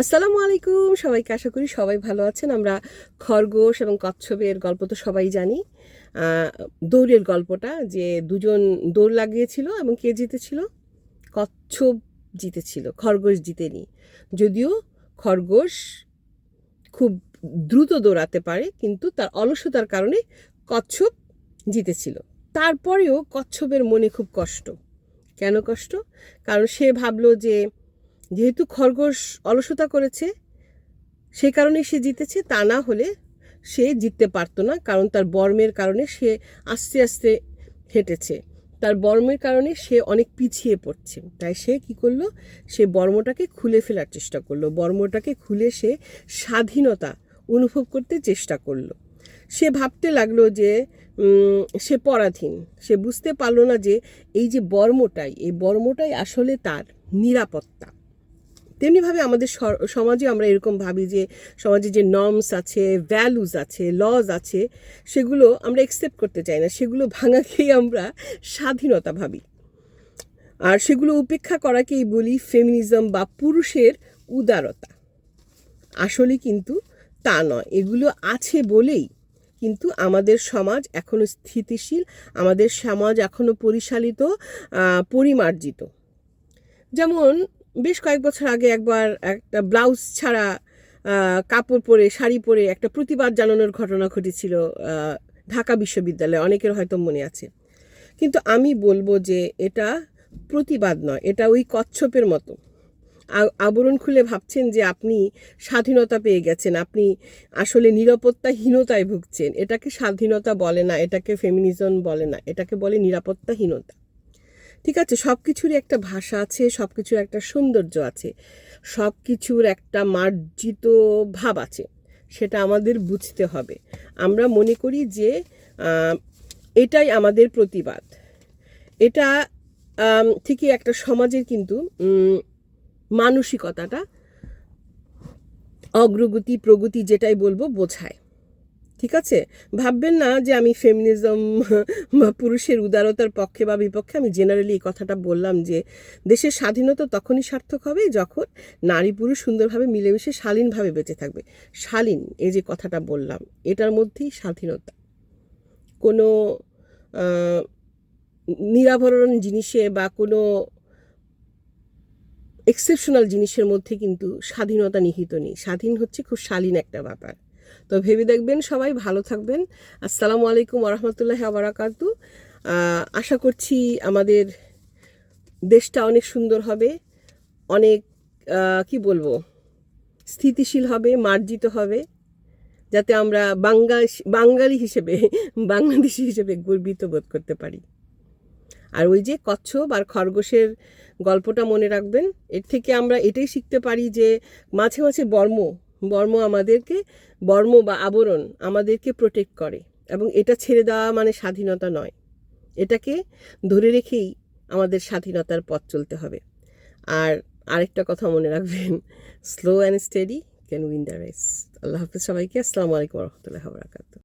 আসসালামু আলাইকুম। সবাইকে আশা করি সবাই ভালো আছেন। আমরা খরগোশ এবং কচ্ছপের গল্প তো সবাই জানি। দৌড়ের গল্পটা যে দুজন দৌড় লাগিয়েছিল এবং কে জিতেছিল? কচ্ছপ জিতেছিল, খরগোশ জিতেনি। যদিও খরগোশ খুব দ্রুত দৌড়াতে পারে, কিন্তু তার অলসতার কারণে কচ্ছপ জিতেছিল। তারপরেও কচ্ছপের মনে খুব কষ্ট। কেন কষ্ট? কারণ সে ভাবলো যে যেহেতু খরগোশ অলসতা করেছে, সে কারণে সে জিতেছে, তা না হলে সে জিততে পারতো না, কারণ তার বর্মের কারণে সে আস্তে আস্তে হেঁটেছে। তার বর্মের কারণে সে অনেক পিছিয়ে পড়ছে। তাই সে কি করল? সে বর্মটাকে খুলে ফেলার চেষ্টা করল। বর্মটাকে খুলে সে স্বাধীনতা অনুভব করতে চেষ্টা করল। সে ভাবতে লাগল যে সে পরাধীন। সে বুঝতে পারল না যে, এই যে বর্মটাই, এই বর্মটাই আসলে তার নিরাপত্তা। তেমনিভাবে আমাদের সমাজে আমরা এরকম ভাবি যে সমাজে যে নর্মস আছে ভ্যালুজ আছে লজ আছে, সেগুলো আমরা একসেপ্ট করতে চাই না। সেগুলো ভাঙাকেই আমরা স্বাধীনতা ভাবি। আর সেগুলো উপেক্ষা করাকেই বলি ফেমিনিজম বা পুরুষের উদারতা। আসলে কিন্তু তা নয়। এগুলো আছে বলেই কিন্তু আমাদের সমাজ এখনও স্থিতিশীল, আমাদের সমাজ এখনও পরিশালিত পরিমার্জিত। যেমন বেশ কয়েক বছর আগে একবার একটা ব্লাউজ ছাড়া কাপড় পরে, শাড়ি পরে একটা প্রতিবাদ জানানোর ঘটনা ঘটেছিল ঢাকা বিশ্ববিদ্যালয়ে। অনেকের হয়তো মনে আছে। কিন্তু আমি বলব যে এটা প্রতিবাদ নয়, এটা ওই কচ্ছপের মতো। আবরণ খুলে ভাবছেন যে আপনি স্বাধীনতা পেয়ে গেছেন, আপনি আসলে নিরাপত্তাহীনতায় ভুগছেন। এটাকে স্বাধীনতা বলে না, এটাকে ফেমিনিজম বলে না, এটাকে বলে নিরাপত্তাহীনতা। ঠিক আছে সব কিছুরই একটা ভাষা আছে সব কিছুর একটা সৌন্দর্য আছে সব কিছুর একটা মার্জিত ভাব আছে, সেটা আমাদের বুঝতে হবে। আমরা মনে করি যে এটাই আমাদের প্রতিবাদ। এটা ঠিকই একটা সমাজের কিন্তু মানসিকতাটা অগ্রগতি, প্রগতি যেটাই বলব, বোঝায়। ঠিক আছে? ভাববেন না যে আমি ফেমিনিজম বা পুরুষের উদারতার পক্ষে বা বিপক্ষে আমি জেনারেলি এই কথাটা বললাম যে, দেশের স্বাধীনতা তখনই সার্থক হবে যখন নারী পুরুষ সুন্দরভাবে মিলেমিশে শালীনভাবে বেঁচে থাকবে। শালীন, এই যে কথাটা বললাম, এটার মধ্যেই স্বাধীনতা। কোনো নিরাভরণ জিনিসে বা কোনো এক্সেপশনাল জিনিসের মধ্যে কিন্তু স্বাধীনতা নিহিত নেই। স্বাধীন হচ্ছে খুব শালীন একটা ব্যাপার। তো ভেবে দেখবেন, সবাই ভালো থাকবেন। আসসালামু আলাইকুম ওরহমতুল্লাহ আবরাকাতু আশা করছি আমাদের দেশটা অনেক সুন্দর হবে, অনেক কি বলব, স্থিতিশীল হবে, মার্জিত হবে, যাতে আমরা বাঙ্গাল বাঙালি হিসেবে, বাংলাদেশি হিসেবে গর্বিত বোধ করতে পারি। আর ওই যে কচ্ছপ আর খরগোশের গল্পটা মনে রাখবেন, এর থেকে আমরা এটাই শিখতে পারি যে মাঝে মাঝে বর্ম বর্ম আমাদেরকে, বর্ম বা আবরণ আমাদেরকে প্রোটেক্ট করে এবং এটা ছেড়ে দেওয়া মানে স্বাধীনতা নয়। এটাকে ধরে রেখেই আমাদের স্বাধীনতার পথ চলতে হবে। আর আরেকটা কথা মনে রাখবেন slow and steady can win the race আল্লাহ হাফিজ সবাইকে, আসসালামু আলাইকুম রহমতুল্লাহ বরাকাতু